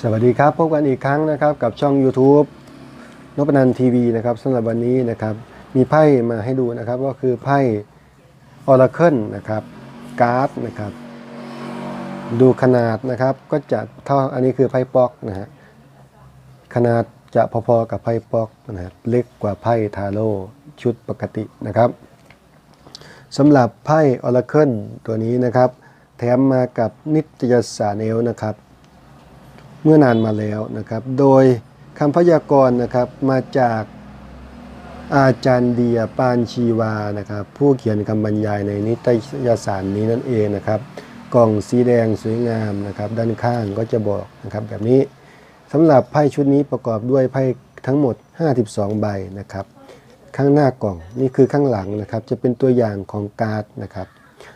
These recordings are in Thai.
สวัสดีครับ พบกันอีกครั้งนะครับกับช่อง YouTube นพนันทีวีนะครับสำหรับวันนี้นะครับ มีไพ่มาให้ดูนะครับก็คือไพ่ออร์เคิลนะครับการ์ดนะครับ ดูขนาดนะครับก็จะเท่าอันนี้คือไพ่ป๊อกนะฮะขนาดจะพอๆกับไพ่ป๊อกนะครับเล็กกว่าไพ่ทาโร่ชุดปกตินะครับ สำหรับไพ่ออร์เคิลตัวนี้นะครับ แถมมากับนิตยสารเอลนะครับ เมื่อนานมาแล้วนะครับ โดยคำพยากรณ์นะครับมาจากอาจารย์เดียปานชีวานะครับ ผู้เขียนคำบรรยายในนิตยสารนี้นั่นเองนะครับ กล่องสีแดงสวยงามนะครับ ด้านข้างก็จะบอกนะครับแบบนี้สำหรับไพ่ชุดนี้ประกอบด้วยไพ่ทั้งหมด 52 ใบนะครับ ข้างหน้ากล่องนี่คือข้างหลังนะครับ จะเป็นตัวอย่างของการ์ดนะครับ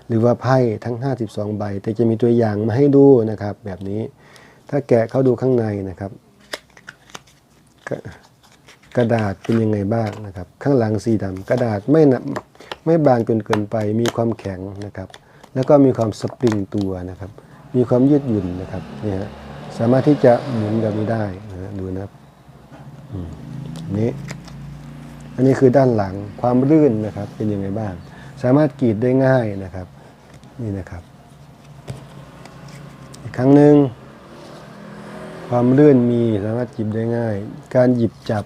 หรือว่าไพ่ทั้ง 52 ใบ แต่จะมีตัวอย่างมาให้ดูนะครับ แบบนี้ ถ้าแกะเข้าดูข้างในนะครับ กระกระดาษเป็นยังไงบ้างนะครับ ข้างหลังสีดำกระดาษไม่หนะไม่บางจนเกินไป มีความแข็งนะครับ แล้วก็มีความสปริงตัวนะครับ มีความยืดหยุ่นนะครับนี่ฮะสามารถที่จะหมุนแบบนี้ได้นะฮะดูนะครับอืมอัน นี้อันนี้คือด้านหลังความลื่นนะครับเป็นยังไงบ้าง สามารถกรีดได้ง่ายนะครับ นี่นะครับ อีกครั้งหนึ่งความลื่นมีสามารถหยิบได้ง่าย การหยิบจับ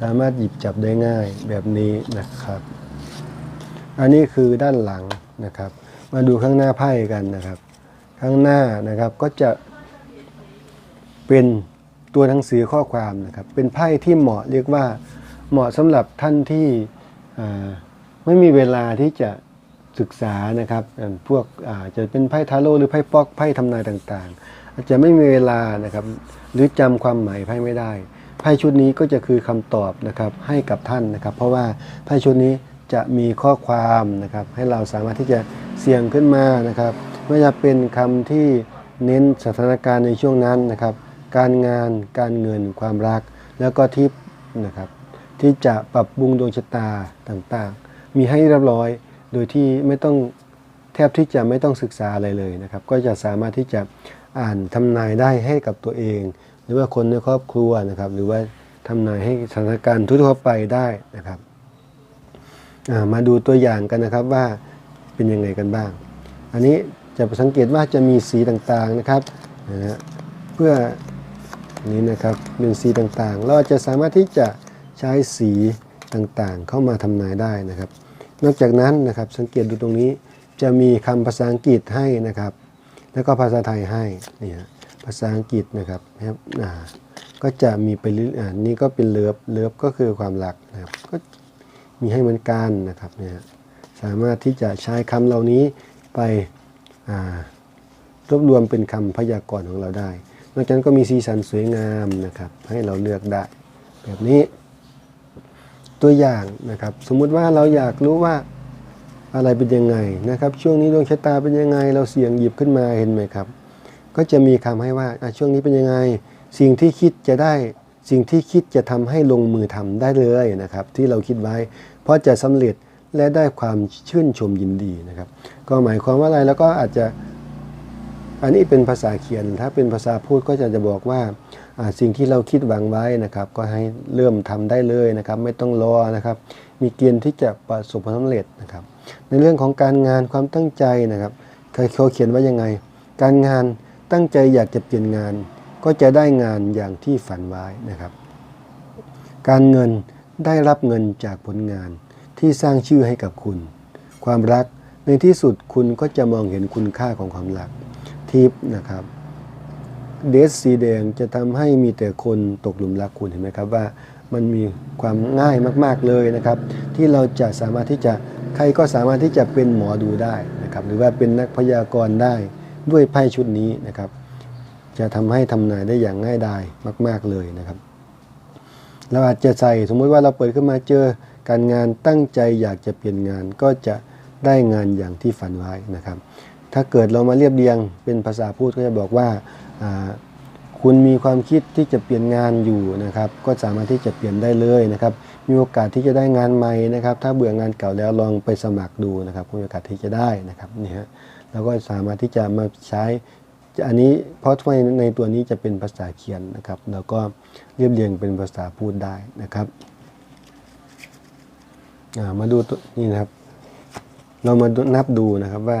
สามารถหยิบจับได้ง่ายแบบนี้นะครับ อันนี้คือด้านหลังนะครับ มาดูข้างหน้าไพ่กันนะครับ ข้างหน้านะครับก็จะเป็นตัวหนังสือข้อความนะครับ เป็นไพ่ที่เหมาะเรียกว่า เหมาะสำหรับท่านที่ไม่มีเวลาที่จะศึกษานะครับพวกอาจะเป็นไพ่ทาโร่หรือไพ่ป๊อกไพ่ทำนายต่างๆ อาจจะไม่มีเวลานะครับหรือจำความหมายไพ่ไม่ได้ไพ่ชุดนี้ก็จะคือคำตอบนะครับให้กับท่านนะครับ เพราะว่าไพ่ชุดนี้จะมีข้อความนะครับ ให้เราสามารถที่จะเสี่ยงขึ้นมานะครับไม่ว่าจะเป็นคำที่เน้นสถานการณ์ในช่วงนั้นนะครับ การงานการเงินความรัก แล้วก็ทิปนะครับ ที่จะปรับปรุงดวงชะตาต่างๆ มีให้เรียบร้อยโดยที่ไม่ต้องแทบที่จะไม่ต้องศึกษาอะไรเลยนะครับ ก็จะสามารถที่จะอ่านทำนายได้ให้กับตัวเอง หรือว่าคนในครอบครัวนะครับ หรือว่าทำนายให้สถานการณ์ทั่วไปได้นะครับมาดูตัวอย่างกันนะครับว่าเป็นยังไงกันบ้าง อันนี้จะสังเกตว่าจะมีสีต่างๆนะครับนะฮะเพื่อนี้นะครับเป็นสีต่างๆ เราจะสามารถที่จะ ใช้สีต่างๆ เข้ามาทำนายได้นะครับ นอกจากนั้นนะครับสังเกตดูตรงนี้จะมีคำภาษาอังกฤษให้นะครับ แล้วก็ภาษาไทยให้นี่ฮะภาษาอังกฤษนะครับครับอ่าก็จะมีไปอ่านี่ก็เป็นเลิฟเลิฟก็คือความรักนะครับก็มีให้เหมือนกันนะครับเนี่ยสามารถที่จะใช้คำเหล่านี้ไปรวบรวมเป็นคำพยากรณ์ของเราได้ นอกจากนั้นก็มีสีสันสวยงามนะครับ ให้เราเลือกได้ แบบนี้ ตัวอย่างนะครับ สมมุติว่าเราอยากรู้ว่าอะไรเป็นยังไงนะครับ ช่วงนี้ดวงชะตาเป็นยังไง เราเสียงหยิบขึ้นมาเห็นไหมครับ ก็จะมีคำให้ว่าช่วงนี้เป็นยังไง สิ่งที่คิดจะได้สิ่งที่คิดจะทำให้ลงมือทำได้เลยนะครับ ที่เราคิดไว้ เพราะจะสำเร็จและได้ความชื่นชมยินดีนะครับ ก็หมายความว่าอะไรแล้วก็อาจจะ อันนี้เป็นภาษาเขียน ถ้าเป็นภาษาพูดก็จะจะบอกว่าสิ่งที่เราคิดหวังไว้นะครับ ก็ให้เริ่มทำได้เลยนะครับ ไม่ต้องรอนะครับ มีเกณฑ์ที่จะประสบความสำเร็จนะครับ ในเรื่องของการงานความตั้งใจนะครับเขาเขียนว่ายังไง การงานตั้งใจอยากจะเปลี่ยนงาน ก็จะได้งานอย่างที่ฝันไว้นะครับ การเงินได้รับเงินจากผลงานที่สร้างชื่อให้กับคุณ ความรักในที่สุดคุณก็จะมองเห็นคุณค่าของความรัก ทิปนะครับเดสสีแดงจะทำให้มีแต่คนตกหลุมรักคุณเห็นไหมครับว่ามันมีความง่ายมาก ๆเลยนะครับ ที่เราจะสามารถที่จะใครก็สามารถที่จะเป็นหมอดูได้นะครับ หรือว่าเป็นนักพยากรณ์ได้ด้วยไพ่ชุดนี้นะครับ จะทำให้ทำนายได้อย่างง่ายดายมาก ๆเลยนะครับ เราอาจจะใส่สมมุติว่าเราเปิดขึ้นมาเจอการงานตั้งใจอยากจะเปลี่ยนงานก็จะได้งานอย่างที่ฝันไว้นะครับ ถ้าเกิดเรามาเรียบเรียงเป็นภาษาพูดก็จะบอกว่าคุณมีความคิดที่จะเปลี่ยนงานอยู่นะครับ ก็สามารถที่จะเปลี่ยนได้เลยนะครับ มีโอกาสที่จะได้งานใหม่นะครับ ถ้าเบื่องานเก่าแล้วลองไปสมัครดูนะครับมีโอกาสที่จะได้นะครับนี่ฮะแล้วก็สามารถที่จะมาใช้อันนี้เพราะในในตัวนี้จะเป็นภาษาเขียนนะครับ แล้วก็เรียบเรียงเป็นภาษาพูดได้นะครับมาดูตัวนี่นะครับ เรามานับดูนะครับว่า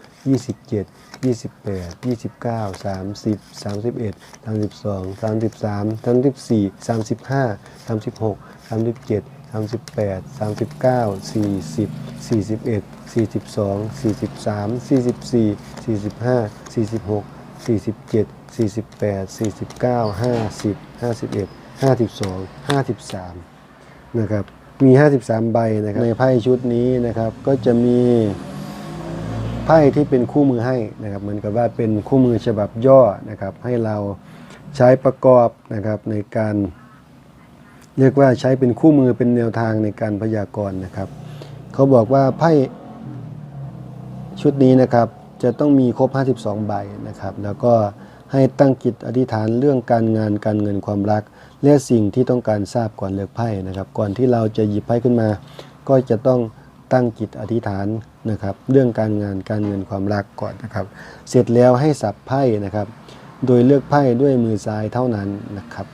27 28 29 30 31 32 33 34 35 36 37 38 39 40 41 42 43 44 45 46 47 48 49 50 51 52 53นะครับมี 53 ใบนะครับในไพ่ชุดนี้นะครับก็จะมี พ่ที่เป็นคู่มือให้นะครับเหมือนกับว่าเป็นคู่มือฉบับย่อนะครับให้เราใช้ประกอบนะครับในการเรียกว่าใช้เป็นคู่มือเป็นแนวทางในการพยากรณ์นะครับเขาบอกว่าไพ่ชุดนี้นะครับจะต้องมีครบ 52 ใบนะครับแล้วก็ให้ตั้งจิตอธิษฐานเรื่องการงานการเงินความรัก และสิ่งที่ต้องการทราบก่อนเลือกไพ่นะครับ ก่อนที่เราจะหยิบไพ่ขึ้นมา ก็จะต้อง ตั้งจิตอธิษฐานนะครับ เรื่องการงานการเงินความรักก่อนนะครับ เสร็จแล้วให้สับไพ่นะครับ โดยเลือกไพ่ด้วยมือซ้ายเท่านั้นนะครับ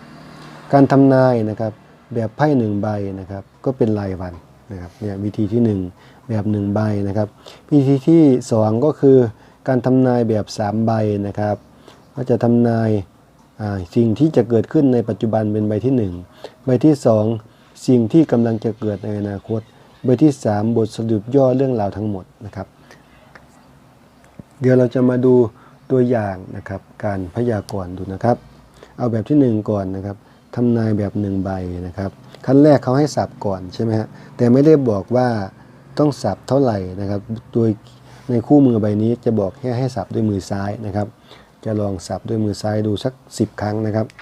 การทำนายนะครับแบบไพ่หนึ่งใบนะครับ ก็เป็นรายวันนะครับเนี่ยวิธีที่หนึ่งแบบหนึ่งใบนะครับ วิธีที่สองก็คือการทำนายแบบสามใบนะครับ ก็จะทำนายสิ่งที่จะเกิดขึ้นในปัจจุบันเป็นใบที่หนึ่งใบที่สองสิ่งที่กำลังจะเกิดในอนาคต บทที่สามบทสรุปย่อเรื่องราวทั้งหมดนะครับ เดี๋ยวเราจะมาดูตัวอย่างนะครับ การพยากรณ์ดูนะครับ เอาแบบที่หนึ่งก่อนนะครับทำนายแบบหนึ่งใบนะครับ ขั้นแรกเขาให้สับก่อนใช่ไหมฮะแต่ไม่ได้บอกว่าต้องสับเท่าไหร่นะครับ โดยในคู่มือใบนี้จะบอกแค่ให้สับด้วยมือซ้ายนะครับ จะลองสับด้วยมือซ้ายดูสัก 10 ครั้งนะครับ 1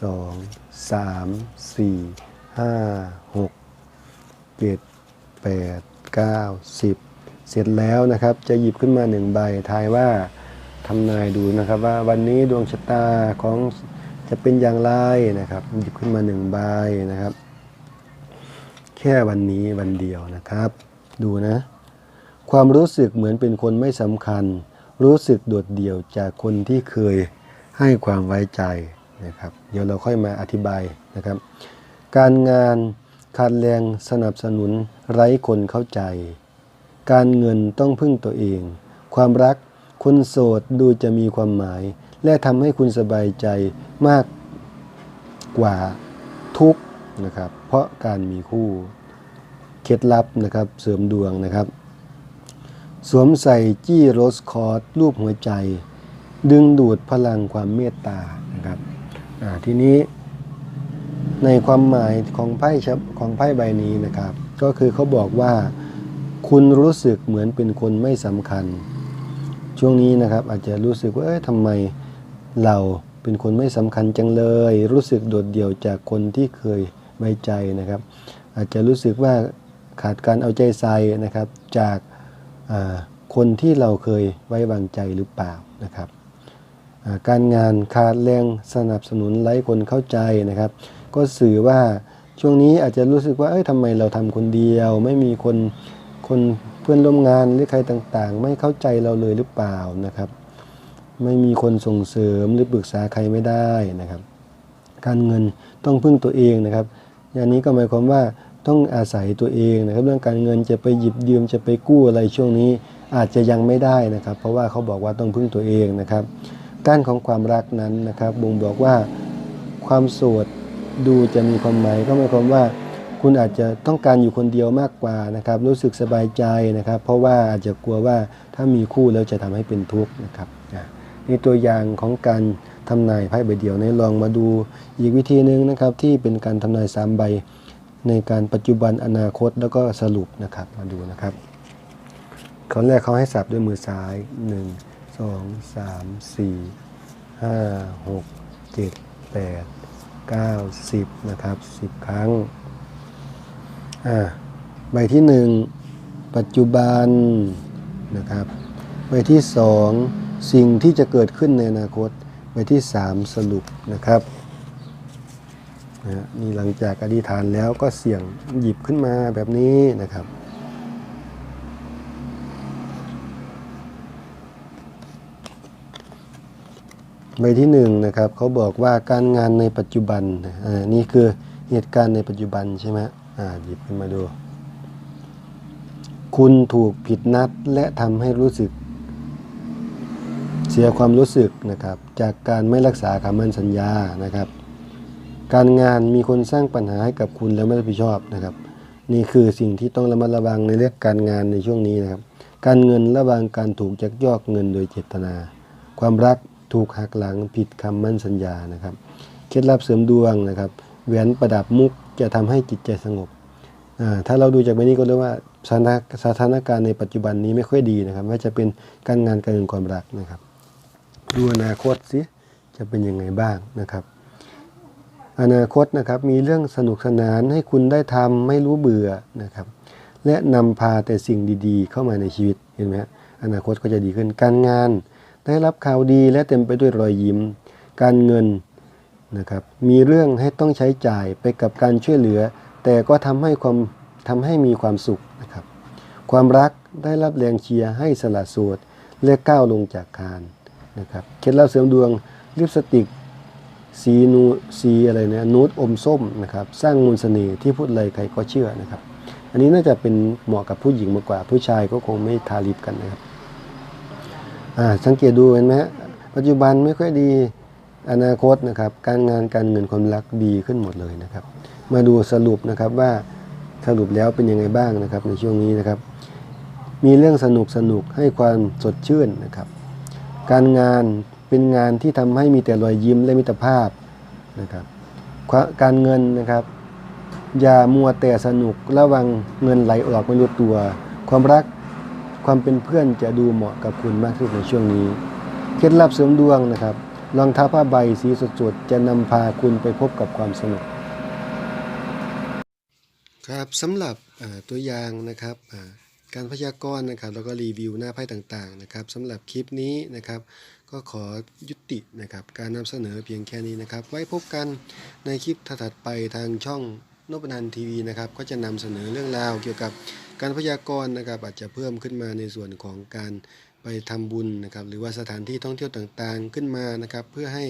2 3 4 5 6 7 8 9 10เสร็จแล้วนะครับจะหยิบขึ้นมาหนึ่งใบทายว่าทำนายดูนะครับว่าวันนี้ดวงชะตาของจะเป็นอย่างไรนะครับ หยิบขึ้นมาหนึ่งใบนะครับ แค่วันนี้วันเดียวนะครับ ดูนะ ความรู้สึกเหมือนเป็นคนไม่สำคัญ รู้สึกโดดเดี่ยวจากคนที่เคยให้ความไว้ใจนะครับ เดี๋ยวเราค่อยมาอธิบายนะครับ การงาน ขาดแรงสนับสนุนไร้คนเข้าใจ การเงินต้องพึ่งตัวเอง ความรักคนโสดดูจะมีความหมาย และทำให้คุณสบายใจมากกว่าทุกนะครับ เพราะการมีคู่เคล็ดลับนะครับเสริมดวงนะครับ สวมใส่จี้โรสคอร์สรูปหัวใจ ดึงดูดพลังความเมตตานะครับทีนี้ ในความหมายของไพ่ชับของไพ่ใบนี้นะครับ ก็คือเขาบอกว่า คุณรู้สึกเหมือนเป็นคนไม่สำคัญ ช่วงนี้นะครับอาจจะรู้สึกว่าเอ้ยทำไมเราเป็นคนไม่สำคัญจังเลย รู้สึกโดดเดี่ยวจากคนที่เคยไว้ใจนะครับ อาจจะรู้สึกว่าขาดการเอาใจใส่นะครับ จากาคนที่เราเคยไว้วางใจหรือเปล่านะครับาการงานขาดแรงสนับสนุนไร้คนเข้าใจนะครับ ก็สื่อว่าช่วงนี้อาจจะรู้สึกว่าเอ้ยทำไมเราทำคนเดียว ไม่มีคนคนเพื่อนร่วมงานหรือใครต่างๆ ไม่เข้าใจเราเลยหรือเปล่านะครับ ไม่มีคนส่งเสริมหรือปรึกษาใครไม่ได้นะครับ การเงินต้องพึ่งตัวเองนะครับอย่างนี้ก็หมายความว่าต้องอาศัยตัวเองนะครับ เรื่องการเงินจะไปหยิบยืมจะไปกู้อะไรช่วงนี้อาจจะยังไม่ได้นะครับ เพราะว่าเขาบอกว่าต้องพึ่งตัวเองนะครับด้านของความรักนั้นนะครับบ่งบอกว่าความโสด ดูจะมีความหมายก็หมายความว่า คุณอาจจะต้องการอยู่คนเดียวมากกว่านะครับ รู้สึกสบายใจนะครับ เพราะว่าอาจจะกลัวว่าถ้ามีคู่แล้วจะทำให้เป็นทุกข์นะครับนี่ตัวอย่างของการทำนายไพ่ใบเดียวในลองมาดูอีกวิธีหนึ่งนะครับ ที่เป็นการทำนายสามใบในการปัจจุบันอนาคตแล้วก็สรุปนะครับมาดูนะครับครั้งแรกเขาให้สับด้วยมือซ้าย 1 2 3 4 5 6เจ็ ดแปดเก้าสิบนะครับสิบครั้ง อ่า ใบที่หนึ่งปัจจุบันนะครับ ใบที่สองสิ่งที่จะเกิดขึ้นในอนาคต ใบที่สามสรุปนะครับนะนี่หลังจากอธิษฐานแล้วก็เสี่ยงหยิบขึ้นมาแบบนี้นะครับ ใบที่หนึ่งนะครับเขาบอกว่าการงานในปัจจุบันนะอ่านี่คือเหตุการณ์ในปัจจุบันใช่ไหมอ่าหยิบขึ้นมาดู คุณถูกผิดนัดและทำให้รู้สึก เสียความรู้สึกนะครับ จากการไม่รักษาคำมั่นสัญญานะครับ การงานมีคนสร้างปัญหาให้กับคุณแล้วไม่รับผิดชอบนะครับ นี่คือสิ่งที่ต้องระมัดระวังในเรื่องการงานในช่วงนี้นะครับ การเงินระวังการถูกยักยอกเงินโดยเจตนา ความรัก ถูกหักหลังผิดคำมั่นสัญญานะครับ เคล็ดลับเสริมดวงนะครับแหวนประดับมุกจะทำให้จิตใจสงบ ถ้าเราดูจากใบนี้ก็รู้ว่าสถานสถานการณ์ในปัจจุบันนี้ไม่ค่อยดีนะครับว่าจะเป็นการงานการเงินความรักนะครับ ดูอนาคตสิจะเป็นยังไงบ้างนะครับ อนาคตนะครับมีเรื่องสนุกสนานให้คุณได้ทำไม่รู้เบื่อนะครับ และนำพาแต่สิ่งดีๆ เข้ามาในชีวิตเห็นไหมอนาคตก็จะดีขึ้นการงาน ได้รับข่าวดีและเต็มไปด้วยรอยยิ้ม การเงินนะครับ มีเรื่องให้ต้องใช้จ่ายไปกับการช่วยเหลือ แต่ก็ทำให้ความทำให้มีความสุขนะครับ ความรักได้รับแรงเชียร์ให้สละโสดและก้าวลงจากคานนะครับเคล็ดลับเสริมดวงลิปสติกสีนูสีอะไรนี่ยนูดอมส้มนะครับสร้างมูลเสน่ห์ที่พูดอะไรใครก็เชื่อนะครับ อันนี้น่าจะเป็นเหมาะกับผู้หญิงมากกว่าผู้ชายก็คงไม่ทาลิปกันนะครับ สังเกตดูเห็นไหมปัจจุบันไม่ค่อยดีอนาคตนะครับ การงานการเงินความรักดีขึ้นหมดเลยนะครับ มาดูสรุปนะครับว่าสรุปแล้วเป็นยังไงบ้างนะครับ ในช่วงนี้นะครับ มีเรื่องสนุกสนุกให้ความสดชื่นนะครับ การงานเป็นงานที่ทำให้มีแต่รอยยิ้มและมิตรภาพนะครับการเงินนะครับ อย่ามัวแต่สนุกระวังเงินไหลออกไม่รู้ตัว ความรัก ความเป็นเพื่อนจะดูเหมาะกับคุณมากที่สุดในช่วงนี้ เคล็ดลับเสริมดวงนะครับรองเท้าผ้าใบสีสดๆจะนำพาคุณไปพบกับความสนุก ครับสำหรับตัวอย่างนะครับการพยากรณ์นะครับแล้วก็รีวิวหน้าไพ่ต่างๆนะครับสำหรับคลิปนี้นะครับ ก็ขอยุตินะครับการนำเสนอเพียงแค่นี้นะครับ ไว้พบกันในคลิปถัดไปทางช่อง นพนันทีวีนะครับก็จะนำเสนอเรื่องราวเกี่ยวกับการพยากรณ์นะครับอาจจะเพิ่มขึ้นมาในส่วนของการไปทำบุญนะครับหรือว่าสถานที่ท่องเที่ยวต่างๆขึ้นมานะครับเพื่อให้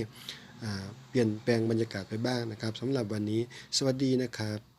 เปลี่ยนแปลงบรรยากาศไปบ้างนะครับสำหรับวันนี้สวัสดีนะครับ